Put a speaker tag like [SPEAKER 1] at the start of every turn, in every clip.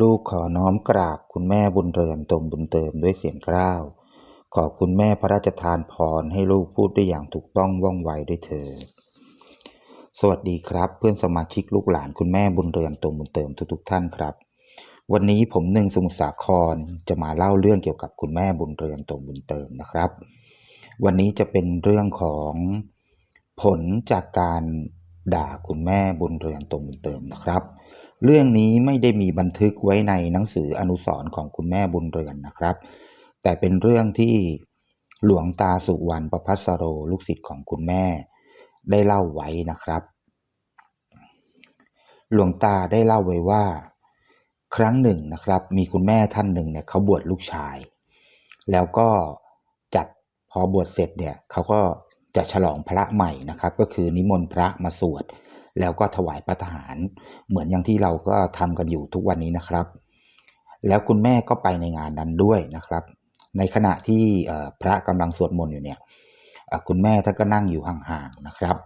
[SPEAKER 1] ลูกขอน้อมกราบคุณแม่บุญเรือนตมบุญเติมด้วยเสียงกล้าว ขอคุณแม่พระราชทานพรให้ลูกพูดได้อย่างถูกต้องว่องไวด้วยเถิดสวัสดีครับ เพื่อนสมาชิกลูกหลานคุณแม่บุญเรือนตมบุญเติมทุกๆท่านครับ วันนี้ผมหนึ่งสมุทรสาครจะมาเล่าเรื่องเกี่ยวกับคุณแม่บุญเรือนตมบุญเติมนะครับ วันนี้จะเป็นเรื่องของผลจากการด่าคุณแม่บุญเรือนตมบุญเติมนะครับ เรื่องนี้ไม่ได้มีบันทึกไว้ในหนังสืออนุสรณ์ของคุณแม่บุญเรือนนะครับ แต่เป็นเรื่องที่หลวงตาสุวรรณประพัสโรลูกศิษย์ของคุณแม่ ได้เล่าไว้นะครับ หลวงตาได้เล่าไว้ว่า ครั้งหนึ่งนะครับ มีคุณแม่ท่านหนึ่งเนี่ยเขาบวชลูกชาย แล้วก็จัดพอบวชเสร็จเนี่ยเขาก็จะฉลองพระใหม่นะครับ ก็คือนิมนต์พระมาสวด แล้วก็ถวายพระทหารเหมือนอย่างที่เราก็ทำกันอยู่ทุกวันนี้นะครับ แล้วคุณแม่ก็ไปในงานนั้นด้วยนะครับ ในขณะที่พระกำลังสวดมนต์อยู่เนี่ยคุณแม่ท่านก็นั่งอยู่ห่างๆนะครับ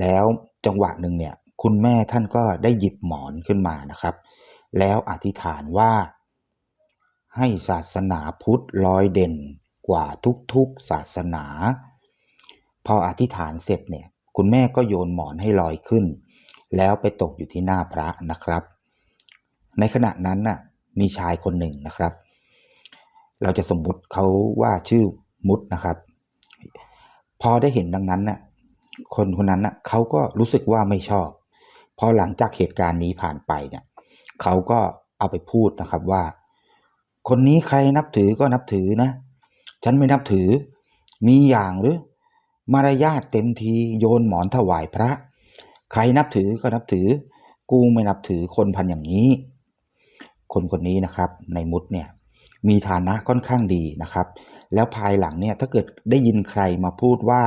[SPEAKER 1] แล้วจังหวะหนึ่งเนี่ยคุณแม่ท่านก็ได้หยิบหมอนขึ้นมานะครับ แล้วอธิษฐานว่า ให้ศาสนาพุทธลอยเด่นกว่าทุกๆศาสนา พออธิษฐานเสร็จเนี่ย คุณแม่ก็โยนหมอนให้ลอยขึ้น แล้วไปตกอยู่ที่หน้าพระนะครับ ในขณะนั้นน่ะมีชายคนหนึ่งนะครับ เราจะสมมุติเขาว่าชื่อมุดนะครับ พอได้เห็นดังนั้นน่ะคนคนนั้นน่ะเขาก็รู้สึกว่าไม่ชอบ พอหลังจากเหตุการณ์นี้ผ่านไปเนี่ยเขาก็เอาไปพูดนะครับว่า คนนี้ใครนับถือก็นับถือนะ ฉันไม่นับถือมีอย่างหรือ มารยาทเต็มทีโยนหมอนถวายพระ ใครนับถือก็นับถือ กูไม่นับถือคนพันอย่างนี้ คนคนนี้นะครับ ในมุดเนี่ยมีฐานะค่อนข้างดีนะครับ แล้วภายหลังเนี่ยถ้าเกิดได้ยินใครมาพูดว่า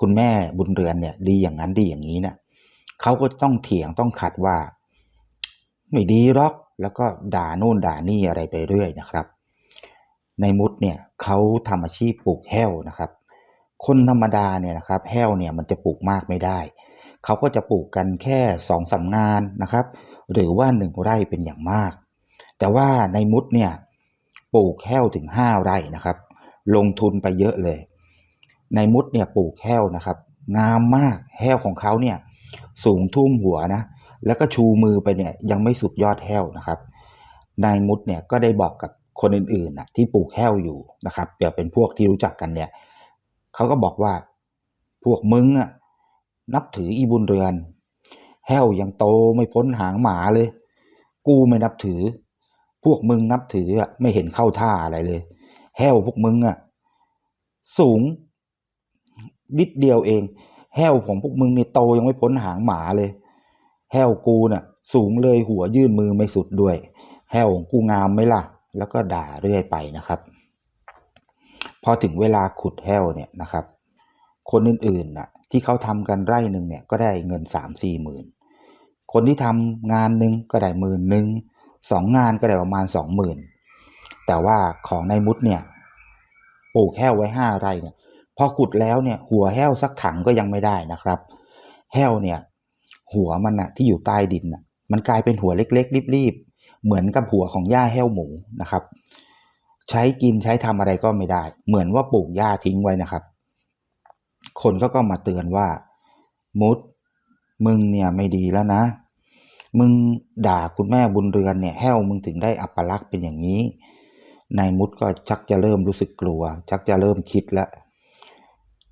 [SPEAKER 1] คุณแม่บุญเรือนเนี่ย ดีอย่างนั้นดีอย่างนี้เนี่ยเขาก็ต้องเถียงต้องขัดว่า ไม่ดีหรอก แล้วก็ด่าโน่นด่านี่อะไรไปเรื่อยนะครับ ในมุดเนี่ยเขาทำอาชีพปลูกแห้วนะครับ คนธรรมดาเนี่ยนะครับแห้วเนี่ยมันจะปลูกมากไม่ได้ เขาก็จะปลูกกันแค่สองสามงานนะครับ หรือว่าหนึ่งไร่เป็นอย่างมาก แต่ว่าในมุดเนี่ยปลูกแห้วถึงห้าไร่นะครับ ลงทุนไปเยอะเลย ในมุดเนี่ยปลูกแห้วนะครับ งามมากแห้วของเขาเนี่ยสูงทุ่มหัวนะ แล้วก็ชูมือไปเนี่ยยังไม่สุดยอดแห้วนะครับนายมุดเนี่ยก็ได้บอกกับคนอื่นๆนะที่ปลูกแห้วอยู่นะครับเดี๋ยวเป็นพวกที่รู้จักกันเนี่ย เขาก็บอกว่า พวกมึงอะนับถืออีบุญเรือน แห้วยังโตไม่พ้นหางหมาเลย กูไม่นับถือ พวกมึงนับถืออะไม่เห็นเข้าท่าอะไรเลย แห้วพวกมึงอะสูงนิดเดียวเอง แห้วของพวกมึงนี่โตยังไม่พ้นหางหมาเลย แห้วกูน่ะ สูงเลยหัวยื่นมือไม่สุดด้วย แห้วของกูงามไหมล่ะ แล้วก็ด่าเรื่อยไปนะครับ อถึงเวลาขุดแห้วเนี่ยนะครับ คนอื่นๆน่ะที่เขาทำกันไร่หนึ่งเนี่ยก็ได้เงินสามสี่หมื่นคนที่ทำงานหนึ่งก็ได้หมื่นหนึ่งสองงานก็ได้ประมาณสองหมื่นแต่ว่าของนายมุดเนี่ยปลูกแห้วไว้ห้าไร่เนี่ยพอขุดแล้วเนี่ยหัวแห้วสักถังก็ยังไม่ได้นะครับ แห้วเนี่ยหัวมันอะที่อยู่ใต้ดินอะมันกลายเป็นหัวเล็กๆรีบๆเหมือนกับหัวของหญ้าแห้วหมูนะครับ ใช้กินใช้ทำอะไรก็ไม่ได้ เหมือนว่าปลูกหญ้าทิ้งไว้นะครับ คนก็ก็มาเตือนว่า มุดมึงเนี่ยไม่ดีแล้วนะ มึงด่าคุณแม่บุญเรือนเนี่ยแห้วมึงถึงได้อัปลักษณ์เป็นอย่างนี้นายมุดก็ชักจะเริ่มรู้สึกกลัว ชักจะเริ่มคิดแล้ว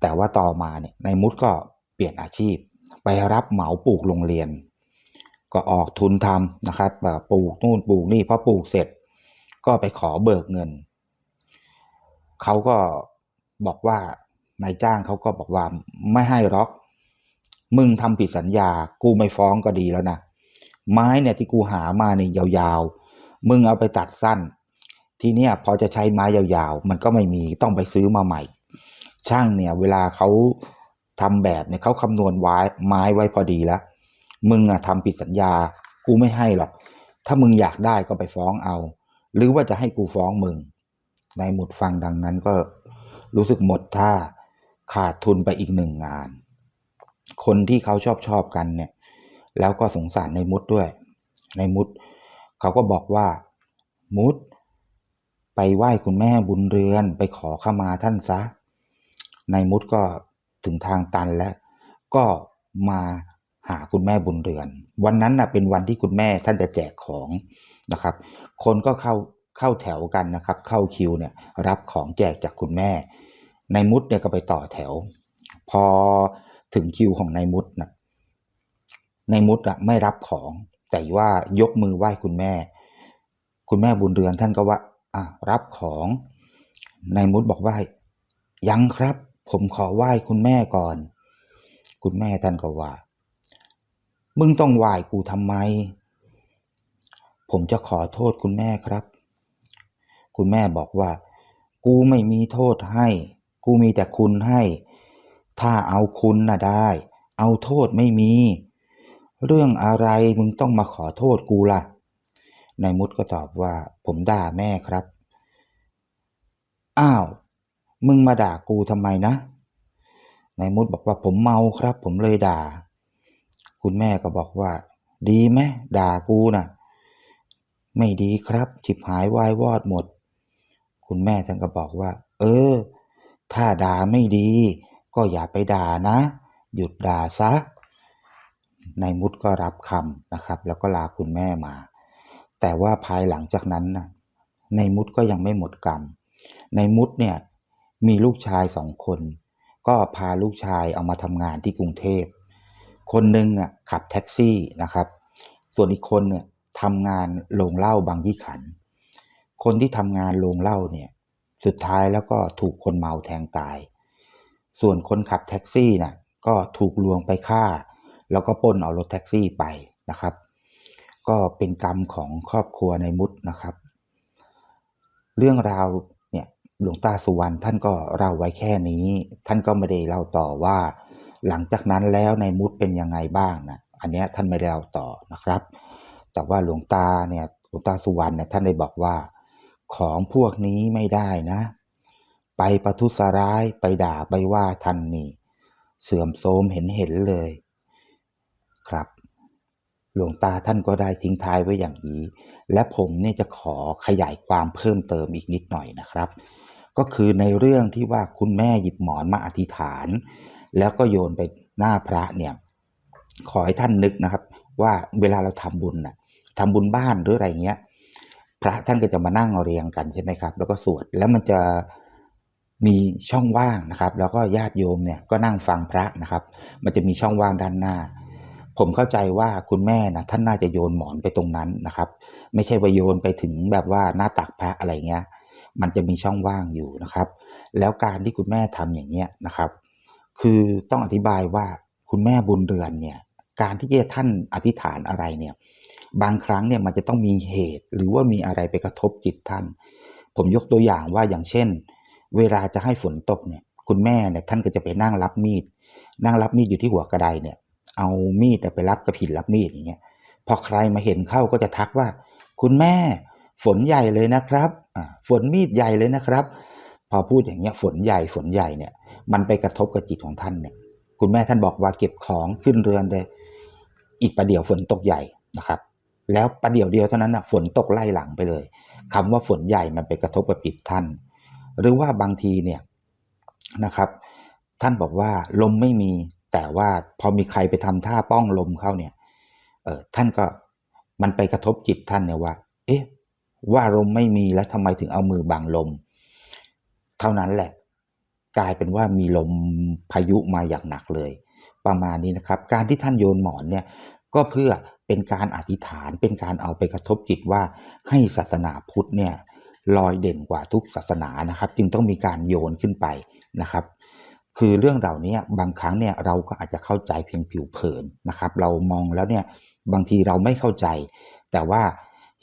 [SPEAKER 1] แต่ว่าต่อมาเนี่ยนายมุดก็เปลี่ยนอาชีพ ไปรับเหมาปลูกโรงเรียน ก็ออกทุนทำนะครับปลูกนู่นปลูกนี่พอปลูกเสร็จ ก็ไปขอเบิกเงิน เขาก็บอกว่านายจ้างเขาก็บอกว่าไม่ให้หรอก มึงทำผิดสัญญา กูไม่ฟ้องก็ดีแล้วนะไม้เนี่ยที่กูหามาเนี่ยยาวๆ มึงเอาไปตัดสั้น ทีเนี้ยพอจะใช้ไม้ยาวๆ มันก็ไม่มีต้องไปซื้อมาใหม่ ช่างเนี่ย เวลาเขาทำแบบเนี่ยเขาคำนวณไว้ไม้ไว้พอดีแล้ว มึงอะทำผิดสัญญา กูไม่ให้หรอก ถ้ามึงอยากได้ก็ไปฟ้องเอา หรือว่าจะให้กูฟ้องมึง นายหมุดฟังดังนั้นก็รู้สึกหมดท่าขาดทุนไปอีกหนึ่งงาน คนที่เขาชอบชอบกันเนี่ย แล้วก็สงสารในมุดด้วย ในมุด เขาก็บอกว่ามุด ไปไหว้คุณแม่บุญเรือน ไปขอขมาท่านซะนายมุดก็ถึงทางตันแล้ว ก็มาหาคุณแม่บุญเรือน วันนั้นนะเป็นวันที่คุณแม่ท่านจะแจกของนะครับ คนก็เข้า เข้าแถวกันนะครับ เข้าคิวเนี่ยรับของแจกจากคุณแม่นายมุดเนี่ยก็ไปต่อแถว พอถึงคิวของนายมุดนะนายมุดอะไม่รับของ แต่ว่ายกมือไหว้คุณแม่ คุณแม่บุญเรือนท่านก็ว่าอะรับของนายมุดบอกว่ายังครับ ผมขอไหว้คุณแม่ก่อน คุณแม่ท่านก็ว่า มึงต้องไหว้กูทำไม ผมจะขอโทษคุณแม่ครับ คุณแม่บอกว่า กูไม่มีโทษให้ กูมีแต่คุณให้ ถ้าเอาคุณน่ะได้ เอาโทษไม่มี เรื่องอะไรมึงต้องมาขอโทษกูล่ะนายมุดก็ตอบว่า ผมด่าแม่ครับ อ้าว มึงมาด่ากูทำไมนะนายมุดบอกว่าผมเมาครับ ผมเลยด่า คุณแม่ก็บอกว่า ดีไหมด่ากูน่ะ ไม่ดีครับฉิบหายวายวอดหมด คุณแม่ท่านก็บอกว่า เออ ถ้าด่าไม่ดี ก็อย่าไปด่านะ หยุดด่าซะนายมุดก็รับคำนะครับ แล้วก็ลาคุณแม่มา แต่ว่าภายหลังจากนั้นนะนายมุดก็ยังไม่หมดกรรมนายมุดเนี่ยมีลูกชายสองคน ก็พาลูกชายเอามาทำงานที่กรุงเทพ คนหนึ่งอะขับแท็กซี่นะครับ ส่วนอีกคนเนี่ยทำงานโรงเหล้าบางยี่ขัน คนที่ทำงานโรงเหล้าเนี่ย สุดท้ายแล้วก็ถูกคนเมาแทงตาย ส่วนคนขับแท็กซี่น่ะก็ถูกลวงไปฆ่า แล้วก็ปล้นเอารถแท็กซี่ไปนะครับ ก็เป็นกรรมของครอบครัวในมุดนะครับ เรื่องราวเนี่ยหลวงตาสุวรรณท่านก็เล่าไว้แค่นี้ ท่านก็ไม่ได้เล่าต่อว่า หลังจากนั้นแล้วในมุดเป็นยังไงบ้างนะอันเนี้ยท่านไม่ได้เล่าต่อนะครับ แต่ว่าหลวงตาเนี่ยหลวงตาสุวรรณเนี่ยท่านได้บอกว่า ของพวกนี้ไม่ได้นะ ไปประทุษร้ายไปด่าไปว่าท่านนี่ เสื่อมโทรมเห็นเห็นเลย ครับ หลวงตาท่านก็ได้ทิ้งท้ายไว้อย่างนี้ และผมเนี่ยจะขอขยายความเพิ่มเติมอีกนิดหน่อยนะครับ ก็คือในเรื่องที่ว่าคุณแม่หยิบหมอนมาอธิษฐาน แล้วก็โยนไปหน้าพระเนี่ย ขอให้ท่านนึกนะครับ ว่าเวลาเราทำบุญน่ะทำบุญบ้านหรืออะไรเงี้ย พระท่านก็จะมานั่งเรียงกันใช่ไหมครับ แล้วก็สวดแล้วมันจะมีช่องว่างนะครับ แล้วก็ญาติโยมเนี่ยก็นั่งฟังพระนะครับ มันจะมีช่องว่างด้านหน้า ผมเข้าใจว่าคุณแม่นะท่านน่าจะโยนหมอนไปตรงนั้นนะครับ ไม่ใช่ว่าโยนไปถึงแบบว่าหน้าตักพระอะไรเงี้ย มันจะมีช่องว่างอยู่นะครับ แล้วการที่คุณแม่ทำอย่างเงี้ยนะครับ คือต้องอธิบายว่าคุณแม่บุญเรือนเนี่ยการที่จะท่านอธิษฐานอะไรเนี่ย บางครั้งเนี่ยมันจะต้องมีเหตุ หรือว่ามีอะไรไปกระทบจิตท่าน ผมยกตัวอย่างว่าอย่างเช่น เวลาจะให้ฝนตกเนี่ย คุณแม่เนี่ยท่านก็จะไปนั่งรับมีด นั่งรับมีดอยู่ที่หัวกระไดเนี่ย เอามีดไปรับกระผินรับมีดอย่างเงี้ย พอใครมาเห็นเข้าก็จะทักว่า คุณแม่ฝนใหญ่เลยนะครับฝนมีดใหญ่เลยนะครับ พอพูดอย่างเงี้ยฝนใหญ่ฝนใหญ่เนี่ย มันไปกระทบกับจิตของท่านเนี่ย คุณแม่ท่านบอกว่าเก็บของขึ้นเรือนเลย อีกประเดี๋ยวฝนตกใหญ่นะครับ แล้วประเดี๋ยวเดียวเท่านั้นนะฝนตกไล่หลังไปเลยคำว่าฝนใหญ่มันไปกระทบกับจิตท่าน หรือว่าบางทีเนี่ยนะครับ ท่านบอกว่าลมไม่มีแต่ว่าพอมีใครไปทำท่าป้องลมเข้าเนี่ยเออท่านก็มันไปกระทบจิตท่านเนี่ยว่า เอ๊ะว่าลมไม่มีแล้วทำไมถึงเอามือบังลม เท่านั้นแหละ กลายเป็นว่ามีลมพายุมาอย่างหนักเลย ประมาณนี้นะครับ การที่ท่านโยนหมอนเนี่ย ก็เพื่อเป็นการอธิษฐานเป็นการเอาไปกระทบจิตว่าให้ศาสนาพุทธเนี่ยลอยเด่นกว่าทุกศาสนานะครับ จึงต้องมีการโยนขึ้นไปนะครับ คือเรื่องเหล่านี้บางครั้งเนี่ยเราก็อาจจะเข้าใจเพียงผิวเผินนะครับ เรามองแล้วเนี่ยบางทีเราไม่เข้าใจ แต่ว่า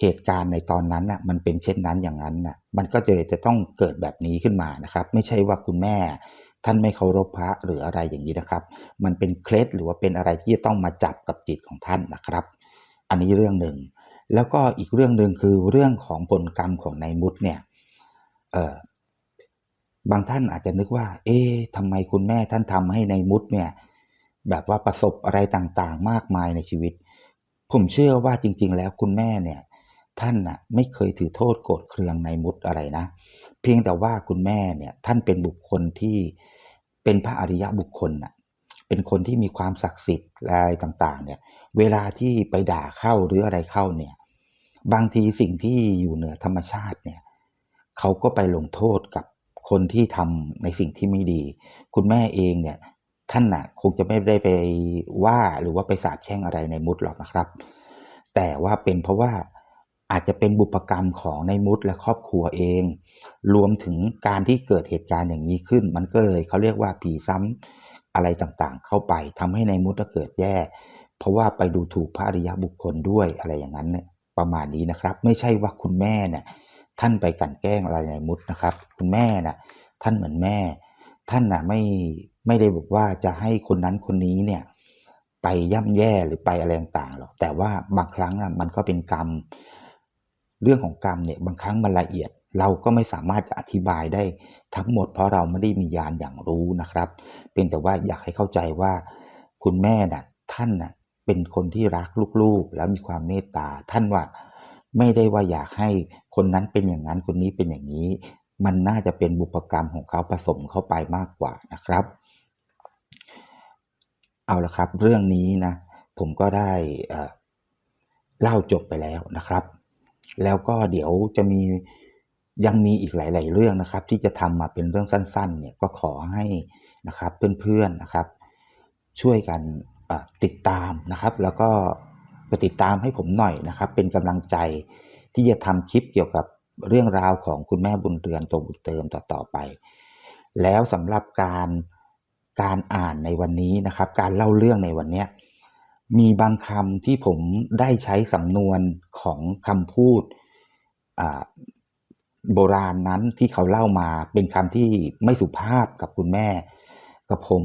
[SPEAKER 1] เหตุการณ์ในตอนนั้นน่ะมันเป็นเช่นนั้นอย่างนั้นน่ะมันก็จะจะต้องเกิดแบบนี้ขึ้นมานะครับ ไม่ใช่ว่าคุณแม่ ท่านไม่เคารพพระหรืออะไรอย่างนี้นะครับ มันเป็นเคล็ดหรือว่าเป็นอะไรที่จะต้องมาจับกับจิตของท่านนะครับ อันนี้เรื่องหนึ่ง แล้วก็อีกเรื่องหนึ่งคือเรื่องของผลกรรมของนายมุดเนี่ยเออบางท่านอาจจะนึกว่า เอ๊ะทำไมคุณแม่ท่านทำให้นายมุดเนี่ย แบบว่าประสบอะไรต่างๆ มากมายในชีวิต ผมเชื่อว่าจริง ๆ แล้วคุณแม่เนี่ย ท่านน่ะไม่เคยถือโทษโกรธเคืองในมุดอะไรนะ เพียงแต่ว่าคุณแม่เนี่ยท่านเป็นบุคคลที่ เป็นพระอริยะบุคคลน่ะเป็นคนที่มีความศักดิ์สิทธิ์อะไรต่าง ๆ เนี่ย เวลาที่ไปด่าเข้าหรืออะไรเข้าเนี่ย บางทีสิ่งที่อยู่เหนือธรรมชาติเนี่ยเขาก็ไปลงโทษกับคนที่ทำในสิ่งที่ไม่ดี คุณแม่เองเนี่ย ท่านน่ะคงจะไม่ได้ไปว่าหรือว่าไปสาบแช่งอะไรในมุดหรอกนะครับ แต่ว่าเป็นเพราะว่า อาจจะเป็นบุปกรรมของในมุดและครอบครัวเอง รวมถึงการที่เกิดเหตุการณ์อย่างนี้ขึ้น มันก็เลยเขาเรียกว่าผีซ้ำอะไรต่างๆ เข้าไปทำให้ในมุดเกิดแย่ เพราะว่าไปดูถูกพระอริยบุคคลด้วยอะไรอย่างนั้นเนี่ยประมาณนี้นะครับ ไม่ใช่ว่าคุณแม่เนี่ยท่านไปกันแกล้งอะไรในมุดนะครับ คุณแม่น่ะท่านเหมือนแม่ ท่านน่ะไม่ไม่ได้บอกว่าจะให้คนนั้นคนนี้เนี่ยไปย่ำแย่หรือไปอะไรต่างๆหรอกแต่ว่าบางครั้งอะมันก็เป็นกรรม เรื่องของกรรมเนี่ยบางครั้งมันละเอียด เราก็ไม่สามารถจะอธิบายได้ทั้งหมด เพราะเราไม่ได้มีญาณอย่างรู้นะครับ เป็นแต่ว่าอยากให้เข้าใจว่า คุณแม่น่ะท่านน่ะเป็นคนที่รักลูกๆ แล้วมีความเมตตาท่านว่าไม่ได้ว่าอยากให้คนนั้นเป็นอย่างนั้นคนนี้เป็นอย่างนี้ มันน่าจะเป็นบุปกรรมของเขาผสมเข้าไปมากกว่านะครับ เอาละครับ เรื่องนี้นะผมก็ได้เล่าจบไปแล้วนะครับ แล้วก็เดี๋ยวจะมียังมีอีกหลาย ๆ เรื่องนะครับ ที่จะทำมาเป็นเรื่องสั้น ๆ เนี่ยก็ขอให้นะครับเพื่อน ๆ นะครับ ช่วยกันติดตามนะครับ แล้วก็กดติดตามให้ผมหน่อยนะครับ เป็นกำลังใจที่จะทำคลิปเกี่ยวกับเรื่องราวของคุณแม่บุญเรือนตัวบุญเติมต่อ ๆ ไป แล้วสำหรับการการอ่านในวันนี้นะครับ การเล่าเรื่องในวันนี้ มีบางคำที่ผมได้ใช้สำนวนของคำพูดโบราณนั้นที่เขาเล่ามาเป็นคำที่ไม่สุภาพกับคุณแม่ กับผม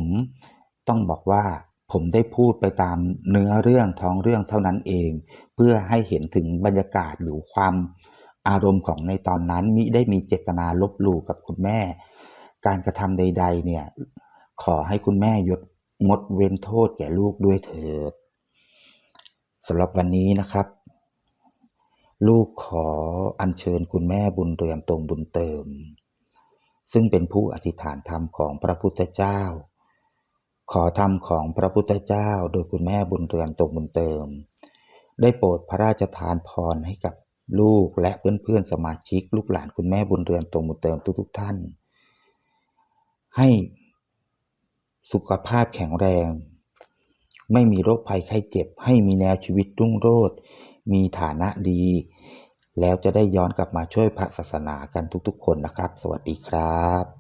[SPEAKER 1] ต้องบอกว่าผมได้พูดไปตามเนื้อเรื่องท้องเรื่องเท่านั้นเอง เพื่อให้เห็นถึงบรรยากาศหรือความอารมณ์ของในตอนนั้นมิได้มีเจตนาลบหลู่กับคุณแม่ การกระทำใด ๆ เนี่ยขอให้คุณแม่ยดงดเว้นโทษแก่ลูกด้วยเถิด สำหรับวันนี้นะครับ ลูกขออัญเชิญคุณแม่บุญเรือนตรงบุญเติม ซึ่งเป็นผู้อธิษฐานธรรมของพระพุทธเจ้า ขอธรรมของพระพุทธเจ้า โดยคุณแม่บุญเรือนตรงบุญเติม ได้โปรดพระราชทานพรให้กับลูกและเพื่อนๆสมาชิก ลูกหลานคุณแม่บุญเรือนตรงบุญเติมทุกๆท่าน ให้สุขภาพแข็งแรง ไม่มีโรคภัยไข้เจ็บ ให้มีแนวชีวิตรุ่งโรจน์มีฐานะดี แล้วจะได้ย้อนกลับมาช่วยพระศาสนากันทุกๆ คนนะครับ สวัสดีครับ